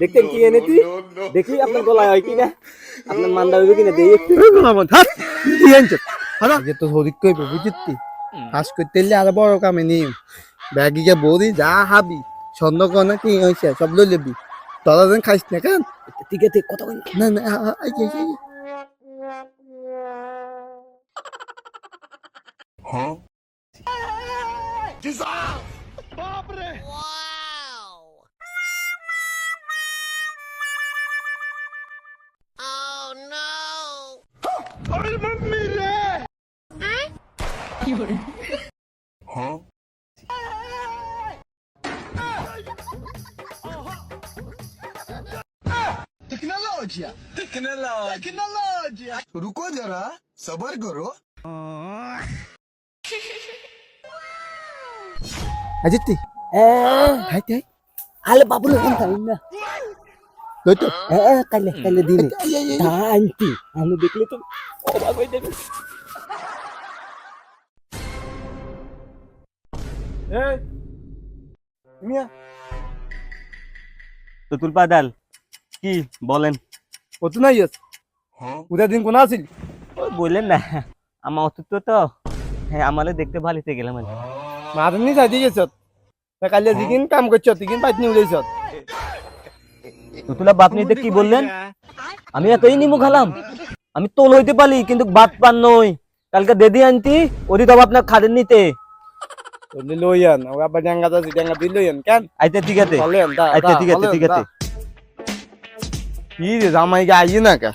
দেখতেন কি এনেছি? দেখি আপনার গলায় হয় কিনা। আপনার মান্দা হইবে কিনা দেই একটু। কি আনছ আগে তো হরিক কইব বুঝতি ফাঁস করতে এলে আর বড় কামে নিম। ব্যাগিকে বৌদি যা হাবি চন্দ্রকোনা কি হয়েছে সব লই লেবি। তোরা যেন খাইস না কেন? ঠিক আছে কত কই না। না আ, रुको जरा सबर करो আজিতি এ হাইতে আলে বাবুলে কোন তাই না লই তো এ কাইলে কাইলে দিনে তা আনতি আমি দেখলে তো অবাক হয়ে যাবে এই মিয়া তুতুল পাদাল কি বলেন কত নাই আছে উদা দিন কোন আছিল ওই বললেন না আমার অসুস্থ তো হ্যাঁ আমালে দেখতে ভালিতে গেলাম আর কি। মারনি যাই দিয়েছ তা কালে দিন কাম করছ তিন পাইতনি উড়াইছ তুতুলা বাপ নিতে কি বললেন? আমি এতই নিমু খালাম। আমি তোল হইতে পারি কিন্তু বাদ পান নই। কালকে দেদি আনতি ওদি তো আপনার খাদেন নিতে। বললি লইয়ান ও আবার ডাঙ্গা দাসি ডাঙ্গা দিল লইয়ান কেন? আইতে ঠিক আছে। বলেন দা ঠিক আছে ঠিক আছে। কি রে জামাই গা আইয়ে না কা?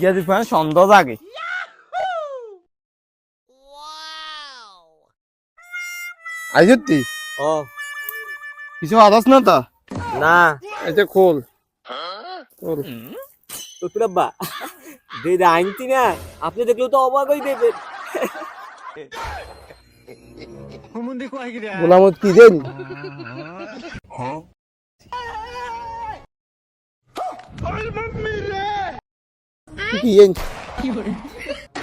গেছি ফান সন্দেহ জাগে। আইজতি ও। কিছু আদাস না তা? না। এটা খোল। খোল। তুতুলা বা দেদি আনতি না আপনি দেখলেও তো অবাক হয়ে দেবেন গোলামত কি দেন? কি এন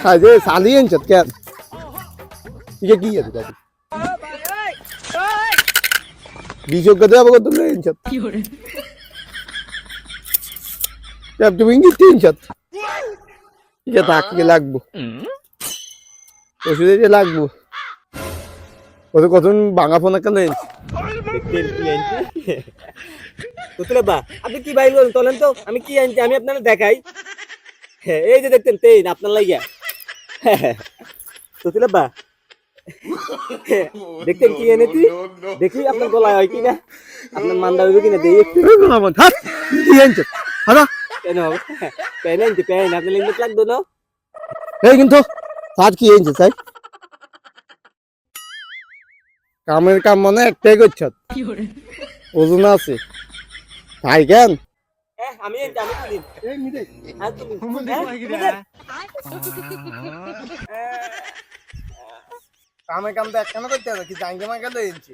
খাজে সালি এন দাদি বিজোগ গদে আবার তুমি এন চত যাব তুমি ইঙ্গি তিন চত ইকে তাকিয়ে লাগবো। ওষুধে যে লাগবো। কত কত ভাঙা ফোন একটা আনতি তুতুলা বা আপনি কি বাইল করেন তোলেন তো আমি কি আনছি? আমি আপনার দেখাই। হ্যাঁ, এই যে দেখতেন তেইন আপনার লাগিয়া। তুতুলা বা দেখতেন কি এনেছি? দেখি আপনার গলায় হয় কিনা। আপনার মান্দা হইবে কিনা দেই একটু। হাত। কি এন চত হারা কেন হবে আপনার লিমিট লাগতো না? এই কিন্তু সাজ কি এনছে সাই কামের কাম মানে একটাই করছ। ওজন আছে। তাই কেন? আমি আমি দিন এই মিরে হ্যাঁ তুমি কামের কাম তো একখানা করতে হবে কি জাঙ্গে মাঙ্গে তো এনছি।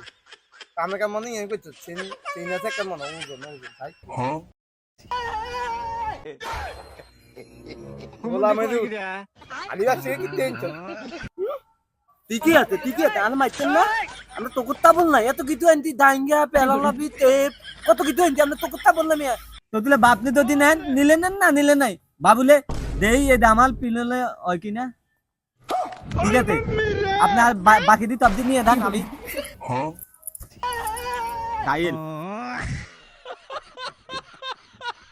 কামের কাম মানে এন করছ তিন তিন আছে একটা মনে ওজন ওজন তাই? বলা আমি তো আলিবাগ থেকে কি টেনছ ঠিকই আছে ঠিকই আছে আমি মারছেন না? আমরা তো কুত্তা বল না এত কিছু আনছি ডাঙ্গা পেলালা বি টেপ কত কিছু আনছি আমরা তো কুত্তা বললাম ইয়া তো দিলে বাপ নি তো দিন নিলে নেন না নিলে নাই? বাবুলে দেই এ দামাল পিললে হয় কি না ঠিক আছে। আপনি বা- বাকি দিতে আপনি নিয়ে দেন আমি খাইল